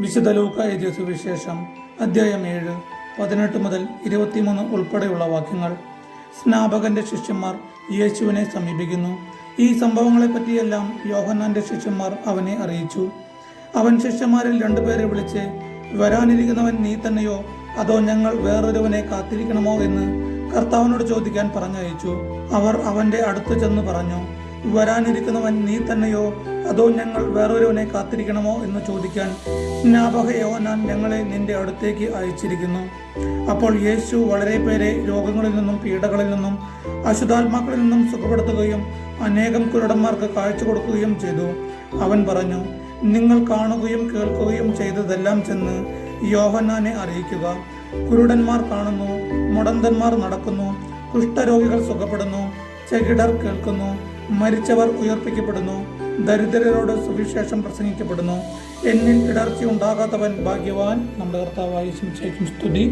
വിശുദ്ധ ലൂക്ക എഴുതിയ സുവിശേഷം അധ്യായം ഏഴ് പതിനെട്ട് മുതൽ ഇരുപത്തിമൂന്ന് ഉൾപ്പെടെയുള്ള വാക്യങ്ങൾ. സ്നാപകന്റെ ശിഷ്യന്മാർ യേശുവിനെ സമീപിക്കുന്നു. ഈ സംഭവങ്ങളെപ്പറ്റിയെല്ലാം യോഹന്നാന്റെ ശിഷ്യന്മാർ അവനെ അറിയിച്ചു. അവൻ ശിഷ്യന്മാരിൽ രണ്ടുപേരെ വിളിച്ച് വരാനിരിക്കുന്നവൻ നീ തന്നെയോ? അതോ ഞങ്ങൾ വേറൊരുവനെ കാത്തിരിക്കണമോ? എന്ന് കർത്താവിനോട് ചോദിക്കാൻ പറഞ്ഞയച്ചു. അവർ അവന്റെ അടുത്ത് ചെന്ന് പറഞ്ഞു വരാനിരിക്കുന്നവൻ നീ തന്നെയോ? അതോ ഞങ്ങൾ വേറൊരുവനെ കാത്തിരിക്കണമോ എന്ന് ചോദിക്കാൻ സ്നാപക യോഹന്നാൻ ഞങ്ങളെ നിന്റെ അടുത്തേക്ക് അയച്ചിരിക്കുന്നു. അപ്പോൾ യേശു വളരെ പേരെ രോഗങ്ങളിൽ നിന്നും പീഡകളിൽ നിന്നും അശുദ്ധാത്മാക്കളിൽ നിന്നും സുഖപ്പെടുത്തുകയും അനേകം കുരുടന്മാർക്ക് കാഴ്ച കൊടുക്കുകയും ചെയ്തു. അവൻ പറഞ്ഞു നിങ്ങൾ കാണുകയും കേൾക്കുകയും ചെയ്തതെല്ലാം ചെന്ന് യോഹന്നാനെ അറിയിക്കുക. കുരുടന്മാർ കാണുന്നു മുടന്തന്മാർ നടക്കുന്നു കുഷ്ഠരോഗികൾ സുഖപ്പെടുന്നു ചെകിടർ കേൾക്കുന്നു മരിച്ചവർ ഉയർപ്പിക്കപ്പെടുന്നു ദരിദ്രരോട് സുവിശേഷം പ്രസംഗിക്കപ്പെടുന്നു. എന്നിൽ ഇടർച്ച ഉണ്ടാകാത്തവൻ ഭാഗ്യവാൻ. നമ്മുടെ കർത്താവായ ശിംശയ്ക്കും സ്തുതി.